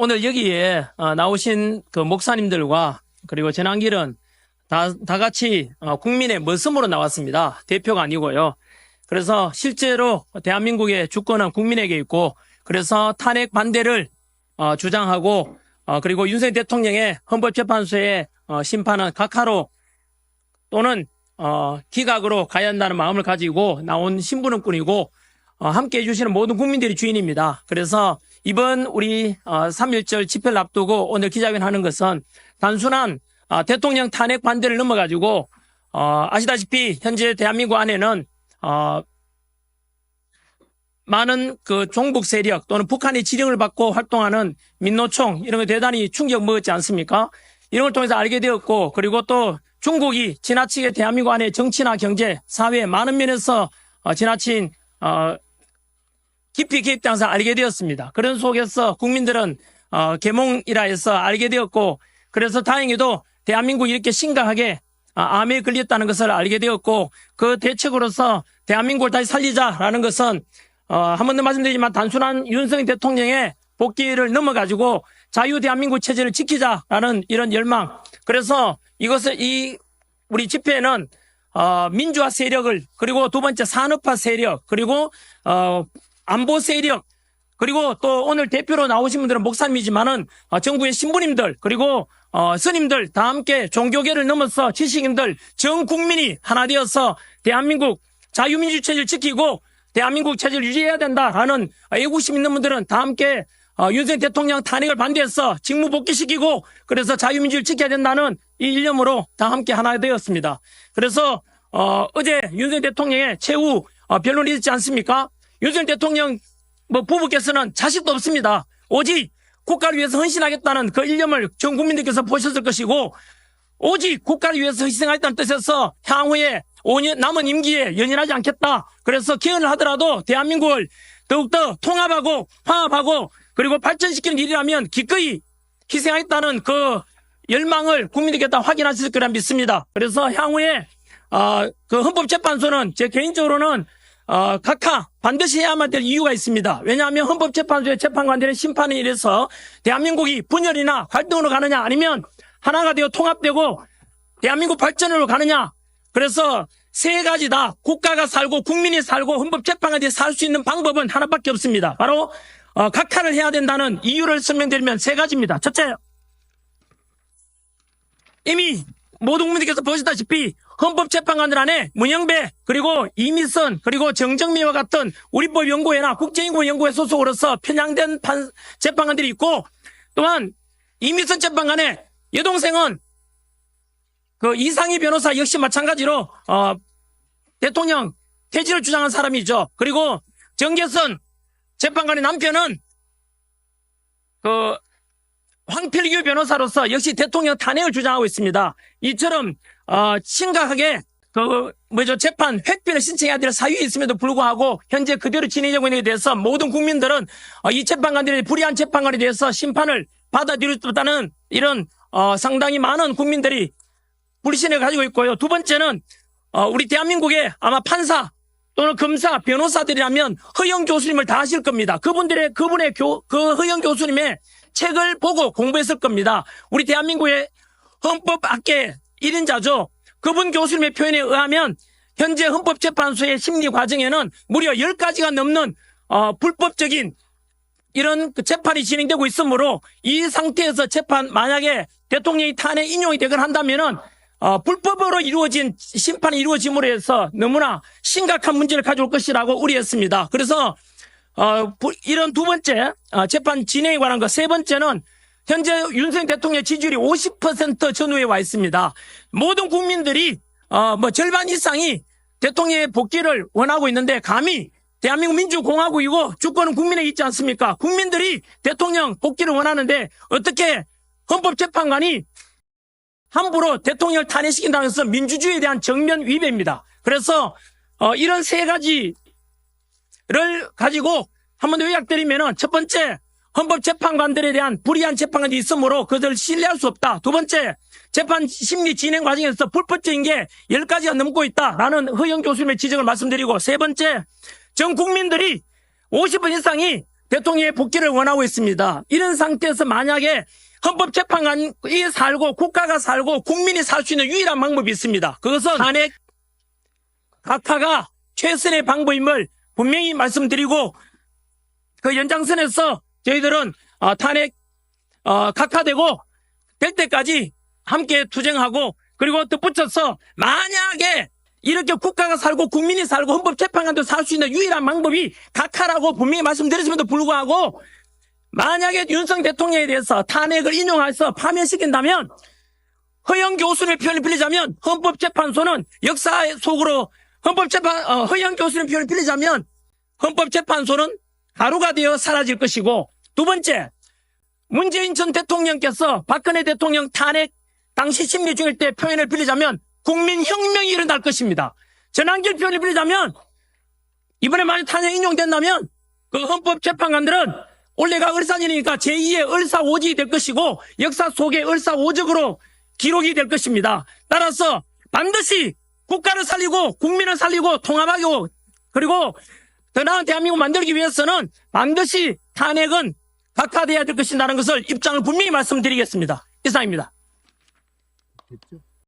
오늘 여기에 어, 나오신 그 목사님들과 그리고 전한길은 다, 다 같이 어, 국민의 머슴으로 나왔습니다. 대표가 아니고요. 그래서 실제로 대한민국의 주권은 국민에게 있고 그래서 탄핵 반대를 어, 주장하고 어, 그리고 윤석열 대통령의 헌법재판소의 어, 심판은 각하로 또는 어, 기각으로 가야 한다는 마음을 가지고 나온 신부는 뿐이고 어, 함께 해 주시는 모든 국민들이 주인입니다. 그래서 이번 우리 어, 3.1절 집회를 앞두고 오늘 기자회견 하는 것은 단순한 어, 대통령 탄핵 반대를 넘어가지고 어, 아시다시피 현재 대한민국 안에는 어, 많은 그 종북 세력 또는 북한의 지령을 받고 활동하는 민노총 이런 거 대단히 충격 먹었지 않습니까? 이런 걸 통해서 알게 되었고 그리고 또 중국이 지나치게 대한민국 안에 정치나 경제, 사회 많은 면에서 어, 지나친 어, 깊이 개입돼서 알게 되었습니다. 그런 속에서 국민들은 어, 개몽이라 해서 알게 되었고 그래서 다행히도 대한민국이 이렇게 심각하게 아, 암에 걸렸다는 것을 알게 되었고 그 대책으로서 대한민국을 다시 살리자라는 것은 어, 한 번 더 말씀드리지만 단순한 윤석열 대통령의 복귀를 넘어가지고 자유 대한민국 체제를 지키자라는 이런 열망. 그래서 이것을 이 우리 집회는 어, 민주화 세력을 그리고 두 번째 산업화 세력 그리고 어, 안보 세력 그리고 또 오늘 대표로 나오신 분들은 목사님이지만은 어, 정부의 신부님들 그리고 어, 스님들 다 함께 종교계를 넘어서 지식인들 전 국민이 하나 되어서 대한민국 자유민주 체제를 지키고 대한민국 체제를 유지해야 된다라는 애국심 있는 분들은 다 함께 어, 윤석열 대통령 탄핵을 반대해서 직무 복귀시키고 그래서 자유민주를 지켜야 된다는 이 일념으로 다 함께 하나 되었습니다. 그래서 어, 어제 윤석열 대통령의 최후 어, 변론이 있지 않습니까? 윤석열 대통령 뭐 부부께서는 자식도 없습니다. 오직 국가를 위해서 헌신하겠다는 그 일념을 전 국민들께서 보셨을 것이고 오직 국가를 위해서 희생하겠다는 뜻에서 향후에 5년 남은 임기에 연연하지 않겠다. 그래서 기원을 하더라도 대한민국을 더욱더 통합하고 화합하고 그리고 발전시키는 일이라면 기꺼이 희생하겠다는 그 열망을 국민들께 다 확인하실 거라 믿습니다. 그래서 향후에 어, 그 헌법재판소는 제 개인적으로는 어, 각하 반드시 해야만 될 이유가 있습니다. 왜냐하면 헌법재판소의 재판관들의 심판에 이래서 대한민국이 분열이나 갈등으로 가느냐 아니면 하나가 되어 통합되고 대한민국 발전으로 가느냐. 그래서 세 가지 다 국가가 살고 국민이 살고 헌법재판관들이 살 수 있는 방법은 하나밖에 없습니다. 바로 어, 각하를 해야 된다는 이유를 설명드리면 세 가지입니다. 첫째, 이미 모든 국민들께서 보시다시피 헌법재판관들 안에 문영배 그리고 이미선 그리고 정정미와 같은 우리법 연구회나 국제인권 연구회 소속으로서 편향된 판, 재판관들이 있고 또한 이미선 재판관의 여동생은 그 이상희 변호사 역시 마찬가지로 어, 대통령 퇴진을 주장한 사람이죠. 그리고 정계선 재판관의 남편은 그 황필규 변호사로서 역시 대통령 탄핵을 주장하고 있습니다. 이처럼 어, 심각하게 그 뭐죠 재판 획비를 신청해야 될 사유에 있음에도 불구하고 현재 그대로 진행되고 있는 데 대해서 모든 국민들은 어, 이 재판관들의 불의한 재판관에 대해서 심판을 없다는 이런 어, 상당히 많은 국민들이 불신을 가지고 있고요. 두 번째는 어, 우리 대한민국의 아마 판사 또는 검사, 변호사들이라면 허영 교수님을 다 아실 겁니다. 그분들의 그분의 교, 그 허영 교수님의 책을 보고 공부했을 겁니다. 우리 대한민국의 헌법 학계 1인자죠. 그분 교수님의 표현에 의하면 현재 헌법재판소의 심리 과정에는 무려 10가지가 넘는 어, 불법적인 이런 그 재판이 진행되고 있으므로 이 상태에서 재판 만약에 대통령이 탄핵 인용이 되거나 한다면은 어, 불법으로 이루어진 심판이 이루어짐으로 해서 너무나 심각한 문제를 가져올 것이라고 우려했습니다. 그래서 어, 부- 이런 두 번째 어, 재판 진행에 관한 것 세 번째는 현재 윤석열 대통령 지지율이 50% 전후에 와 있습니다. 모든 국민들이 어, 뭐 절반 이상이 대통령의 복귀를 원하고 있는데 감히 대한민국 민주공화국이고 주권은 국민에 있지 않습니까? 국민들이 대통령 복귀를 원하는데 어떻게 헌법재판관이 함부로 대통령을 탄핵시킨다는 것은 민주주의에 대한 정면 위배입니다. 그래서 어, 이런 세 가지 를 가지고 한번더 요약 드리면은 첫 번째 헌법재판관들에 대한 불이한 재판관이 있으므로 그들을 신뢰할 수 없다. 두 번째 재판 심리 진행 과정에서 불법적인 게 10가지가 넘고 있다라는 허영 교수님의 지적을 말씀드리고 세 번째 전 국민들이 50원 이상이 대통령의 복귀를 원하고 있습니다. 이런 상태에서 만약에 헌법재판관이 살고 국가가 살고 국민이 살 수 있는 유일한 방법이 있습니다. 그것은 탄핵 각하가 최선의 방법임을 분명히 말씀드리고 그 연장선에서 저희들은 어, 탄핵 어, 각하되고 될 때까지 함께 투쟁하고 그리고 덧붙여서 만약에 이렇게 국가가 살고 국민이 살고 헌법재판관도 살 수 있는 유일한 방법이 각하라고 분명히 말씀드렸음에도 불구하고 만약에 윤석 대통령에 대해서 탄핵을 인용해서 파면시킨다면 허영 교수를 표현을 빌리자면 헌법재판소는 역사 속으로 헌법재판 어, 허영 교수의 표현을 빌리자면 헌법재판소는 가루가 되어 사라질 것이고 두 번째 문재인 전 대통령께서 박근혜 대통령 탄핵 당시 심리 중일 때 표현을 빌리자면 국민혁명이 일어날 것입니다. 전환길 표현을 빌리자면 이번에 만약 탄핵 인용된다면 그 헌법재판관들은 올해가 을사년이니까 제2의 을사오직이 될 것이고 역사 속의 을사오적으로 기록이 될 것입니다. 따라서 반드시 국가를 살리고 국민을 살리고 통합하고 그리고 더 나은 대한민국 만들기 위해서는 반드시 탄핵은 각하돼야 될 것이라는 것을 입장을 분명히 말씀드리겠습니다. 이상입니다. 됐죠?